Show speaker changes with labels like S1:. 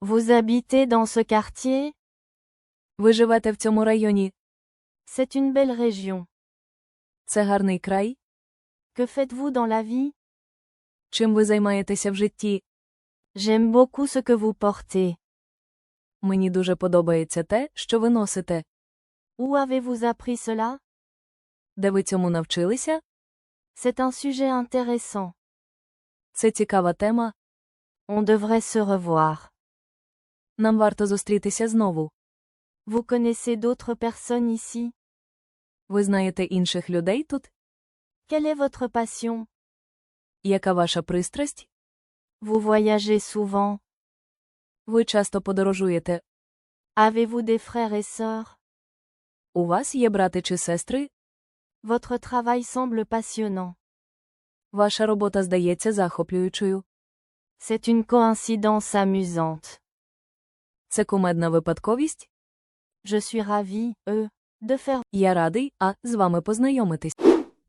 S1: Vous habitez dans ce quartier
S2: Ви живете в цьому районі.
S1: C'est une belle région.
S2: Це гарний край.
S1: Que faites-vous dans la vie
S2: Чим ви займаєтеся в житті?
S1: J'aime beaucoup ce que vous portez.
S2: Мені дуже подобається те, що ви носите.
S1: Où avez-vous appris cela
S2: Де ви цьому навчилися?
S1: C'est un sujet intéressant.
S2: Це цікава тема.
S1: On devrait se revoir.
S2: Нам варто зустрітися знову.
S1: Vous connaissez d'autres personnes ici
S2: Ви знаєте інших людей тут?
S1: Quelle est votre passion
S2: Яка ваша пристрасть?
S1: Vous voyagez souvent.
S2: Ви часто подорожуєте.
S1: Avez-vous des frères et sœurs
S2: У вас є брати чи сестри?
S1: Votre travail semble passionnant.
S2: Ваша робота здається захоплюючою.
S1: C'est une coïncidence amusante.
S2: Це кумедна випадковість?
S1: Je suis ravi, eux, de faire
S2: Я радий, а з вами познайомитись.